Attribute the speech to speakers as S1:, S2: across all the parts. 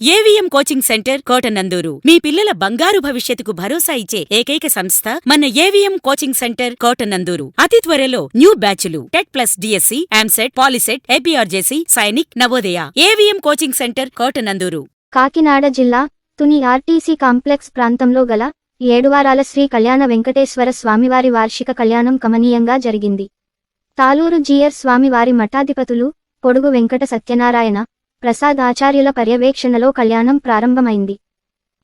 S1: AVM coaching center Kotananduru. మీ పిల్లల బంగారు భవిష్యత్తుకు భరోసా ఇచ్చే ఏకైక సంస్థ మన ఏవిఎం కోచింగ్ సెంటర్ కోటనందూరు. అతి త్వరలో న్యూ బ్యాచ్లు TET plus DSC EAMCET POLYCET APRJC Sainik Navodaya. AVM coaching center Kotananduru.
S2: Kakinada జిల్లా తుని ఆర్టీసీ కాంప్లెక్స్ ప్రాంతంలో గల ఏడువారాల శ్రీ కళ్యాణ వెంకటేశ్వర స్వామివారి వార్షిక కళ్యాణం కమనీయంగా జరిగింది. తాలూరు జీయర్ స్వామివారి మఠాధిపతులు పొడుగు వెంకట సత్యనారాయణ ప్రసాద్ ఆచార్యుల పర్యవేక్షణలో కళ్యాణం ప్రారంభమైంది.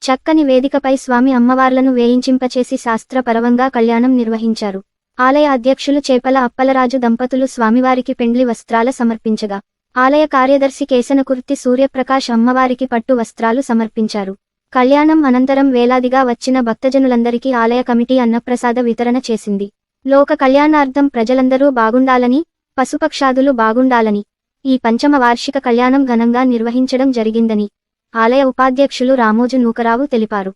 S2: చక్కని వేదికపై స్వామి అమ్మవార్లను వేయించింపచేసి శాస్త్రపరవంగా కళ్యాణం నిర్వహించారు. ఆలయ అధ్యక్షులు చేపల అప్పలరాజు దంపతులు స్వామివారికి పెండ్లి వస్త్రాల సమర్పించగా ఆలయ కార్యదర్శి కేసనకుర్తి సూర్యప్రకాష్ అమ్మవారికి పట్టు వస్త్రాలు సమర్పించారు. కళ్యాణం అనంతరం వేలాదిగా వచ్చిన భక్తజనులందరికీ ఆలయ కమిటీ అన్నప్రసాద వితరణ చేసింది. లోక కళ్యాణార్థం ప్రజలందరూ బాగుండాలని పశుపక్షాదులు బాగుండాలని ఈ పంచమ వార్షిక కళ్యాణం ఘనంగా నిర్వహించడం జరిగిందని ఆలయ ఉపాధ్యక్షులు రామోజు నూకరావు తెలిపారు.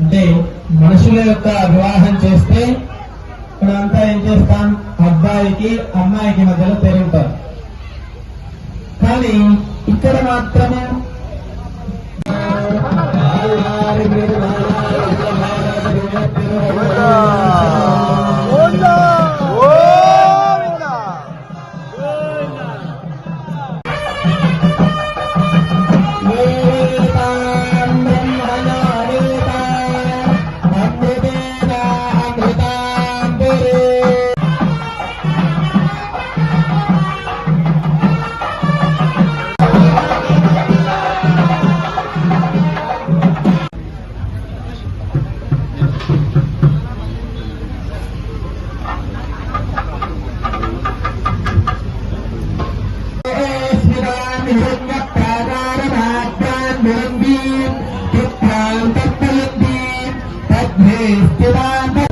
S3: అంటే మనుషుల యొక్క వివాహం చేస్తే ఇక్కడంతా ఏం చేస్తాం? అబ్బాయికి అమ్మాయికి మధ్యలో పెరుగుతారు కానీ ఇక్కడ మాత్రమే Tikkal Tikkal Tikkal Tikkal Tikkal Tikkal